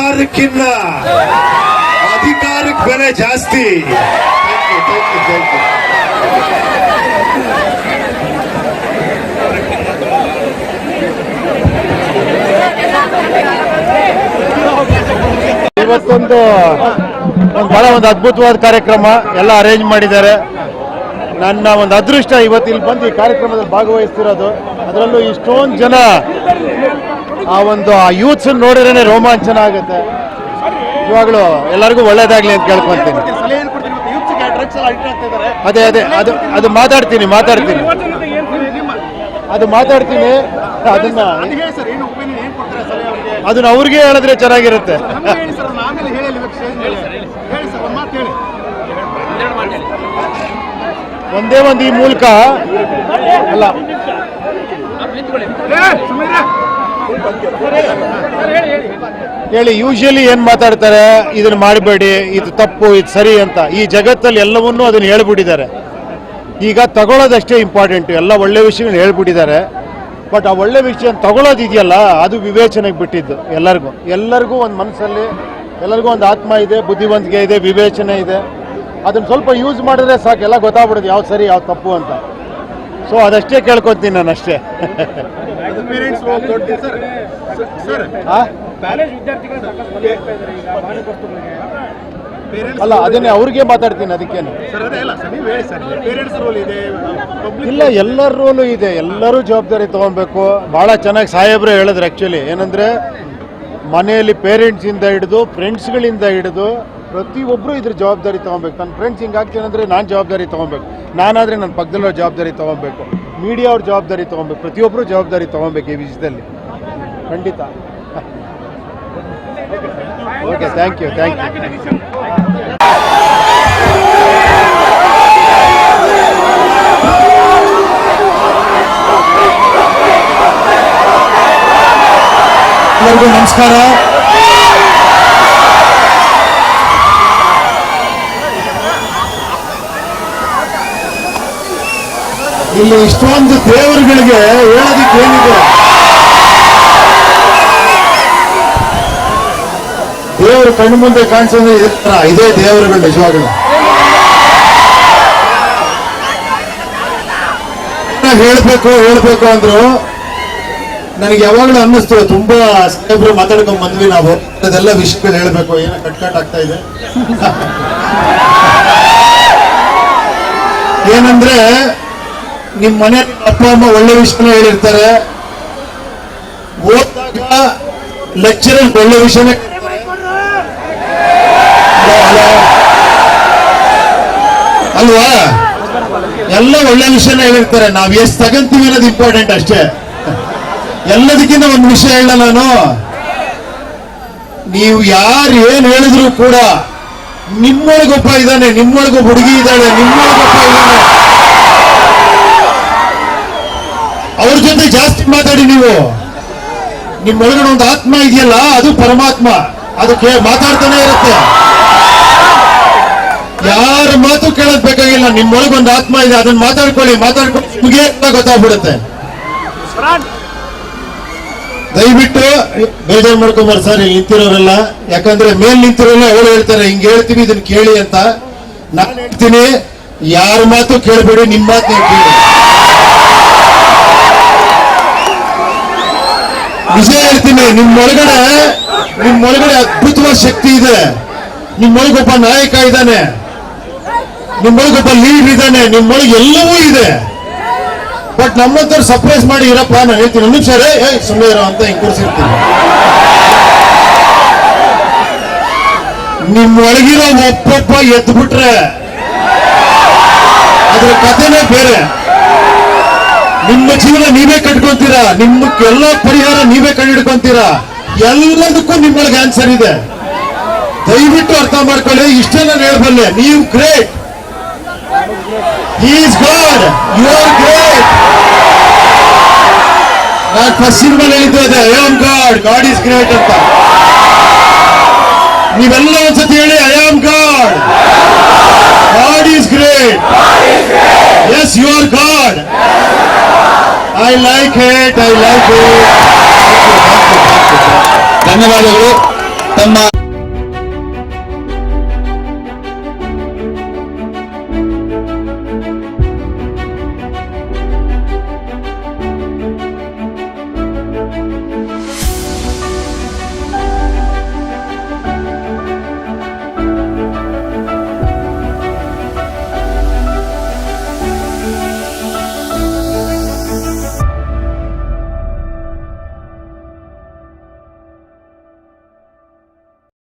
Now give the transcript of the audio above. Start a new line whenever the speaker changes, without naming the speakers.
ಬದುಕಿನ್ನ ಅಧಿಕಾರಕ್ಕೆ ಬೆಲೆ ಜಾಸ್ತಿ.
ಇವತ್ತೊಂದು ಬಹಳ ಒಂದು ಅದ್ಭುತವಾದ ಕಾರ್ಯಕ್ರಮ ಎಲ್ಲ ಅರೇಂಜ್ ಮಾಡಿದ್ದಾರೆ ನನ್ನ ಒಂದು ಅದೃಷ್ಟ ಇವತ್ತು ಇಲ್ಲಿ ಬಂದು ಈ ಕಾರ್ಯಕ್ರಮದಲ್ಲಿ ಭಾಗವಹಿಸ್ತಿರೋದು ಅದರಲ್ಲೂ ಇಷ್ಟೊಂದು ಜನ ಆ ಒಂದು ಆ ಯೂತ್ಸ್ ನೋಡಿದ್ರೆ ರೋಮಾಂಚನ ಆಗುತ್ತೆ. ನಿಜವಾಗ್ಲೂ ಎಲ್ಲರಿಗೂ ಒಳ್ಳೇದಾಗ್ಲಿ ಅಂತ ಕೇಳ್ಕೊಂತೀನಿ. ಅದೇ ಅದೇ, ಅದು ಅದು ಮಾತಾಡ್ತೀನಿ ಮಾತಾಡ್ತೀನಿ. ಅದು ಮಾತಾಡ್ತೀನಿ, ಅದನ್ನ ಅದನ್ನ ಅವ್ರಿಗೆ ಹೇಳಿದ್ರೆ ಚೆನ್ನಾಗಿರುತ್ತೆ. ಒಂದೇ ಒಂದು ಈ ಮೂಲಕ ಅಲ್ಲ. ಹೇಳಿ ಯೂಶಲಿ ಏನ್ ಮಾತಾಡ್ತಾರೆ? ಇದನ್ನ ಮಾಡಬೇಡಿ, ಇದು ತಪ್ಪು, ಇದು ಸರಿ ಅಂತ. ಈ ಜಗತ್ತಲ್ಲಿ ಎಲ್ಲವನ್ನೂ ಅದನ್ನ ಹೇಳ್ಬಿಟ್ಟಿದ್ದಾರೆ. ಈಗ ತಗೊಳ್ಳೋದಷ್ಟೇ ಇಂಪಾರ್ಟೆಂಟ್ ಎಲ್ಲ ಒಳ್ಳೆ ವಿಷಯಗಳು ಹೇಳ್ಬಿಟ್ಟಿದ್ದಾರೆ. ಬಟ್ ಆ ಒಳ್ಳೆ ವಿಷಯ ತಗೊಳ್ಳೋದಿದೆಯಲ್ಲ, ಅದು ವಿವೇಚನೆಗೆ ಬಿಟ್ಟಿದ್ದು ಎಲ್ಲರಿಗೂ. ಎಲ್ಲರಿಗೂ ಒಂದು ಮನಸ್ಸಲ್ಲಿ ಎಲ್ಲರಿಗೂ ಒಂದು ಆತ್ಮ ಇದೆ, ಬುದ್ಧಿವಂತಿಕೆ ಇದೆ, ವಿವೇಚನೆ ಇದೆ. ಅದನ್ನು ಸ್ವಲ್ಪ ಯೂಸ್ ಮಾಡಿದ್ರೆ ಸಾಕು, ಎಲ್ಲ ಗೊತ್ತಾಗ್ಬಿಡುತ್ತೆ ಯಾವ್ದು ಸರಿ, ಯಾವ್ದು ತಪ್ಪು ಅಂತ. ಸೊ ಅದಷ್ಟೇ ಕೇಳ್ಕೊತೀನಿ ನಾನು ಅಷ್ಟೇ? ಅಲ್ಲ ಅದನ್ನೇ ಅವ್ರಿಗೆ ಮಾತಾಡ್ತೀನಿ ಅದಕ್ಕೇನು. ಇಲ್ಲ ಎಲ್ಲರ ರೋಲು ಇದೆ ಎಲ್ಲರೂ ಜವಾಬ್ದಾರಿ ತಗೊಬೇಕು ಬಹಳ ಚೆನ್ನಾಗಿ ಸಾಹೇಬ್ರು ಹೇಳಿದ್ರು ಆ್ಯಕ್ಚುಲಿ ಏನಂದ್ರೆ ಮನೆಯಲ್ಲಿ ಪೇರೆಂಟ್ಸ್ ಇಂದ ಹಿಡಿದು ಫ್ರೆಂಡ್ಸ್ಗಳಿಂದ ಹಿಡಿದು ಪ್ರತಿಯೊಬ್ಬರು ಇದ್ರ ಜವಾಬ್ದಾರಿ ತೊಗೊಬೇಕು. ನನ್ನ ಫ್ರೆಂಡ್ಸ್ ಹಿಂಗಾಗ್ತೀನಿ ಅಂದರೆ ನಾನು ಜವಾಬ್ದಾರಿ ತೊಗೊಬೇಕು. ನಾನಾದರೆ ನನ್ನ ಪಕ್ಕದಲ್ಲಿರೋ ಜವಾಬ್ದಾರಿ ತೊಗೊಬೇಕು. ಮೀಡಿಯಾ ಅವ್ರ ಜವಾಬ್ದಾರಿ ತೊಗೊಬೇಕು. ಪ್ರತಿಯೊಬ್ಬರು ಜವಾಬ್ದಾರಿ ತೊಗೊಬೇಕು ಈ ವಿಷಯದಲ್ಲಿ. ಖಂಡಿತ. Okay thank you thank you ಎಲ್ಲರಿಗೂ ನಮಸ್ಕಾರ. ಇಲ್ಲಿ ಇಷ್ಟೊಂದು ದೇವರುಗಳಿಗೆ ಹೇಳೋದಕ್ಕೆ ಏನಿದೆ ದೇವರು ಕಣ್ಣು ಮುಂದೆ ಕಾಣಿಸೋದೇ ಇದೇ ದೇವರುಗಳು ನಿಜವಾಗ್ಲು. ಹೇಳ್ಬೇಕು ಹೇಳ್ಬೇಕು ಅಂದ್ರು, ನನಗೆ ಯಾವಾಗಲೂ ಅನ್ನಿಸ್ತು, ತುಂಬಾ ಸಾಹೇಬ್ರು ಮಾತಾಡ್ಕೊಂಡ್ ಬಂದ್ವಿ ನಾವು. ಅದೆಲ್ಲ ವಿಷಯಗಳು ಹೇಳ್ಬೇಕು, ಏನೋ ಕಟ್ ಕಟ್ ಆಗ್ತಾ ಇದೆ. ಏನಂದ್ರೆ ನಿಮ್ ಮನೆ ಅಪ್ಪ, ಅಮ್ಮ ಒಳ್ಳೆ ವಿಷಯನ ಹೇಳಿರ್ತಾರೆ. ಓದಿದಾಗ ಲೆಕ್ಚರರ್ ಒಳ್ಳೆ ವಿಷಯನೇ ಅಲ್ವಾ? ಎಲ್ಲ ಒಳ್ಳೆ ವಿಷಯನ ಹೇಳಿರ್ತಾರೆ. ನಾವ್ ಎಷ್ಟು ತಗಂತೀವಿ ಅನ್ನೋದು ಇಂಪಾರ್ಟೆಂಟ್ ಅಷ್ಟೇ. ಎಲ್ಲದಕ್ಕಿಂತ ಒಂದು ವಿಷಯ ಹೇಳ ನಾನು. ನೀವು ಯಾರು ಏನ್ ಹೇಳಿದ್ರು ಕೂಡ ನಿಮ್ಮೊಳಗೊಬ್ಬ ಇದ್ದಾನೆ, ನಿಮ್ಮೊಳಗೊಬ್ಬ ಹುಡುಗಿ ಇದ್ದಾಳೆ, ನಿಮ್ಮೊಳಗೊಬ್ಬ ಇದ್ದಾನೆ. ಜೊತೆ ಜಾಸ್ತಿ ಮಾತಾಡಿ ನೀವು. ನಿಮ್ಮೊಳಗಡೆ ಒಂದು ಆತ್ಮ ಇದೆಯಲ್ಲ, ಅದು ಪರಮಾತ್ಮ. ಅದಕ್ಕೆ ಮಾತಾಡ್ತಾನೆ ಇರುತ್ತೆ. ಯಾರ ಮಾತು ಕೇಳೋದ್ ಬೇಕಾಗಿಲ್ಲ, ನಿಮ್ಮೊಳಗೆ ಒಂದು ಆತ್ಮ ಇದೆ, ಅದನ್ನ ಮಾತಾಡ್ಕೊಳ್ಳಿ ಮಾತಾಡ್ಕೊಂಡು ನಿಮಗೆ ಗೊತ್ತಾಗ್ಬಿಡುತ್ತೆ. ದಯವಿಟ್ಟು, ಬೇಜಾರು ಮಾಡ್ಕೊಂಬಾರ ಸರ್, ಇಲ್ಲಿ ನಿಂತಿರೋರೆಲ್ಲ. ಯಾಕಂದ್ರೆ ಮೇಲ್ ನಿಂತಿರೋಲ್ಲ ಅವಳು ಹೇಳ್ತಾರೆ, ಹಿಂಗ್ ಹೇಳ್ತೀವಿ, ಇದನ್ನ ಕೇಳಿ ಅಂತ. ನಾನು ಹೇಳ್ತೀನಿ, ಯಾರ ಮಾತು ಕೇಳಬೇಡಿ ನಿಮ್ಮ ಮಾತು ನೀವು ಕೇಳಿ ನಿಮ್ ಒಳಗಡೆ, ನಿಮ್ ನಿಮ್ಮೊಳಗಡೆ ಅದ್ಭುತವಾದ ಶಕ್ತಿ ಇದೆ. ನಿಮ್ಮೊಳಗೊಬ್ಬ ನಾಯಕ ಇದ್ದಾನೆ. ನಿಮ್ಮೊಳಗೊಬ್ಬ ಲೀಡ್ ಇದ್ದಾನೆ. ನಿಮ್ಮೊಳಗೆ ಎಲ್ಲವೂ ಇದೆ. ಬಟ್ ನಮ್ಮಂತವ್ರು ಸರ್ಪ್ರೈಸ್ ಮಾಡಿ, ಇರಪ್ಪ, ನಾನು ಹೇಳ್ತೀನಿ. ಒಂದು ನಿಮಿಷ ಸುಮ್ಮನೆ ಇರೋ ಅಂತ ಹಿಂಗೆ ಕೂರಿಸಿರ್ತೀನಿ. ನಿಮ್ಮೊಳಗಿರೋ ಒಬ್ಬೊಬ್ಬ ಎದ್ದು ಬಿಟ್ರೆ ಅದ್ರ ಕಥೆನೇ ಬೇರೆ. ನಿಮ್ಮ ಜೀವನ ನೀವೇ ಕಟ್ಕೊಂತೀರಾ ನಿಮ್ಮಕ್ಕೆಲ್ಲ ಪರಿಹಾರ ನೀವೇ ಕಂಡಿಡ್ಕೊಂತೀರಾ ಎಲ್ಲದಕ್ಕೂ ನಿಮ್ಮೊಳಗೆ ಆನ್ಸರ್ ಇದೆ. ದಯವಿಟ್ಟು ಅರ್ಥ ಮಾಡ್ಕೊಳ್ಳಿ ಇಷ್ಟೇ ನಾನು ಹೇಳ್ಬಲ್ಲೆ ನೀವು great is god you are great ನಾನು ಫಸ್ಟ್ ಮೇಲೆ ಹೇಳಿದ್ದು ಅದೇ I am god god is great ಅಂತ. ನೀವೆಲ್ಲ ಒಂದ್ಸತಿ ಹೇಳಿ I am god god is great yes you are god I like it I like
ಧನ್ಯವಾದಗಳು. ತಮ್ಮ